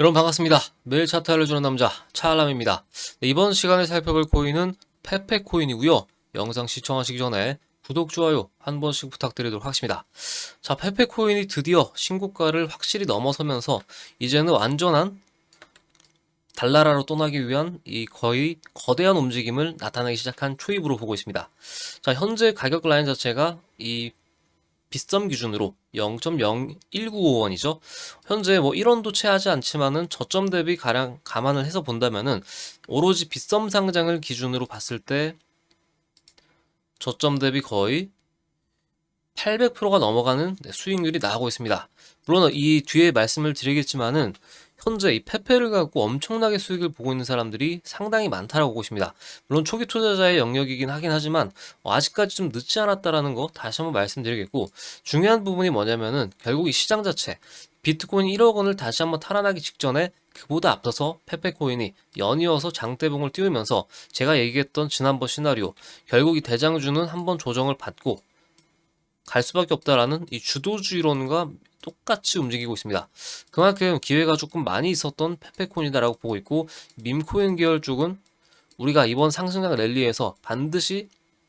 여러분 반갑습니다. 매일 차트 알려주는 남자 차알람입니다. 네, 이번 시간에 살펴볼 코인은 페페 코인이고요. 영상 시청하시기 전에 구독, 좋아요 한 번씩 부탁드리도록 하겠습니다. 자, 페페 코인이 드디어 신고가를 확실히 넘어서면서 이제는 완전한 달나라로 떠나기 위한 이 거의 거대한 움직임을 나타내기 시작한 초입으로 보고 있습니다. 자, 현재 가격 라인 자체가 이 빗썸 기준으로 0.0195원이죠. 현재 뭐 1원도 채 하지 않지만은 저점 대비 가량 감안을 해서 본다면은 오로지 빗썸 상장을 기준으로 봤을 때 저점 대비 거의 800%가 넘어가는 네, 수익률이 나오고 있습니다. 물론 이 뒤에 말씀을 드리겠지만은 현재 이 페페를 갖고 엄청나게 수익을 보고 있는 사람들이 상당히 많다라고 보고 있습니다. 물론 초기 투자자의 영역이긴 하긴 하지만 어, 아직까지 좀 늦지 않았다라는 거 다시 한번 말씀드리겠고 중요한 부분이 뭐냐면은 결국 이 시장 자체 비트코인 1억 원을 다시 한번 탈환하기 직전에 그보다 앞서서 페페코인이 연이어서 장대봉을 띄우면서 제가 얘기했던 지난번 시나리오 결국 이 대장주는 한번 조정을 받고 갈 수밖에 없다라는 이 주도주의론과 똑같이 움직이고 있습니다. 그만큼 기회가 조금 많이 있었던 페페코인이다라고 보고 있고 밈코인 계열 쪽은 우리가 이번 상승장 랠리에서 반드시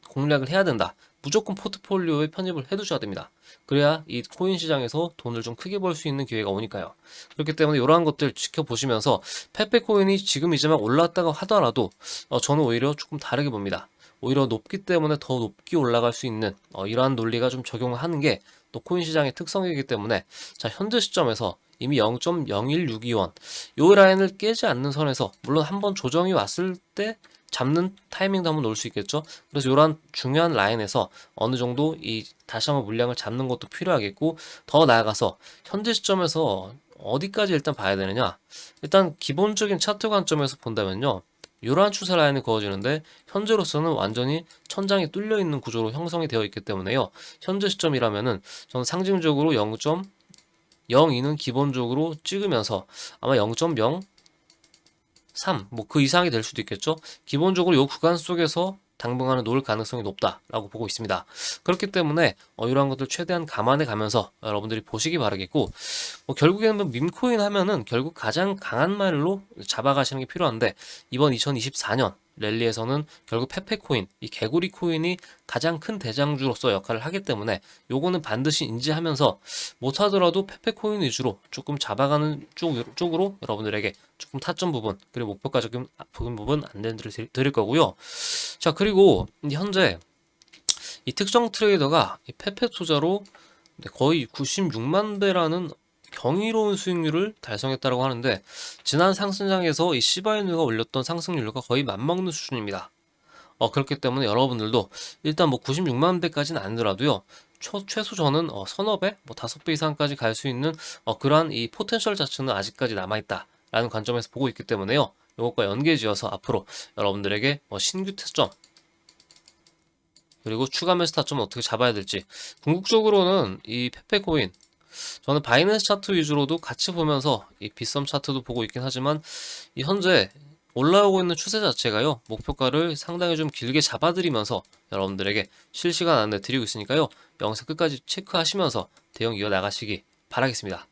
공략을 해야 된다. 무조건 포트폴리오에 편입을 해두셔야 됩니다. 그래야 이 코인 시장에서 돈을 좀 크게 벌 수 있는 기회가 오니까요. 그렇기 때문에 이러한 것들 지켜보시면서 페페코인이 지금 이제 막 올랐다고 하더라도 어, 저는 오히려 조금 다르게 봅니다. 오히려 높기 때문에 더 높게 올라갈 수 있는 어, 이러한 논리가 좀 적용하는 게또 코인 시장의 특성이기 때문에 자 현재 시점에서 이미 0.0162원 요 라인을 깨지 않는 선에서 물론 한번 조정이 왔을 때 잡는 타이밍도 한번 놓을 수 있겠죠. 그래서 이러한 중요한 라인에서 어느 정도 이 다시 한번 물량을 잡는 것도 필요하겠고 더 나아가서 현재 시점에서 어디까지 일단 봐야 되느냐 일단 기본적인 차트 관점에서 본다면요 이러한 추세 라인이 그어지는데 현재로서는 완전히 천장이 뚫려 있는 구조로 형성이 되어 있기 때문에요 현재 시점이라면은 저는 상징적으로 0.02는 기본적으로 찍으면서 아마 0.0 3, 뭐 그 이상이 될 수도 있겠죠. 기본적으로 이 구간 속에서 당분간은 놓을 가능성이 높다라고 보고 있습니다. 그렇기 때문에 어, 이러한 것들 최대한 감안해 가면서 여러분들이 보시기 바라겠고 뭐 결국에는 뭐 밈코인 하면은 결국 가장 강한 말로 잡아가시는 게 필요한데 이번 2024년 랠리에서는 결국 페페 코인, 이 개구리 코인이 가장 큰 대장주로서 역할을 하기 때문에 요거는 반드시 인지하면서 못 하더라도 페페 코인 위주로 조금 잡아가는 쪽, 쪽으로 여러분들에게 조금 타점 부분 그리고 목표가 조금 부분 안내를 드릴 거고요. 자 그리고 현재 이 특정 트레이더가 이 페페 투자로 거의 96만 배라는 경이로운 수익률을 달성했다고 하는데 지난 상승장에서 이 시바이누가 올렸던 상승률과 거의 맞먹는 수준입니다. 어, 그렇기 때문에 여러분들도 일단 뭐 96만 배까지는 아니더라도요. 초, 최소 저는 어, 서너 배, 뭐 다섯 배 이상까지 갈 수 있는 어, 그러한 이 포텐셜 자체는 아직까지 남아있다 라는 관점에서 보고 있기 때문에요. 이것과 연계지어서 앞으로 여러분들에게 뭐 신규 타점 그리고 추가 매수 타점을 어떻게 잡아야 될지 궁극적으로는 이 페페코인 저는 바이낸스 차트 위주로도 같이 보면서 이 빗썸 차트도 보고 있긴 하지만 이 현재 올라오고 있는 추세 자체가요 목표가를 상당히 좀 길게 잡아드리면서 여러분들에게 실시간 안내 드리고 있으니까요 영상 끝까지 체크하시면서 대응 이어 나가시기 바라겠습니다.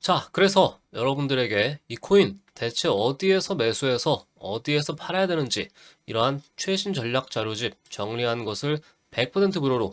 자 그래서 여러분들에게 이 코인 대체 어디에서 매수해서 어디에서 팔아야 되는지 이러한 최신 전략 자료집 정리한 것을 100% 무료로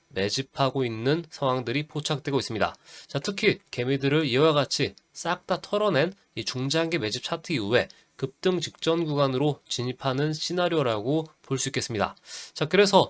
매집하고 있는 상황들이 포착되고 있습니다. 자, 특히 개미들을 이와 같이 싹 다 털어낸 이 중장기 매집 차트 이후에 급등 직전 구간으로 진입하는 시나리오라고 볼 수 있겠습니다. 자, 그래서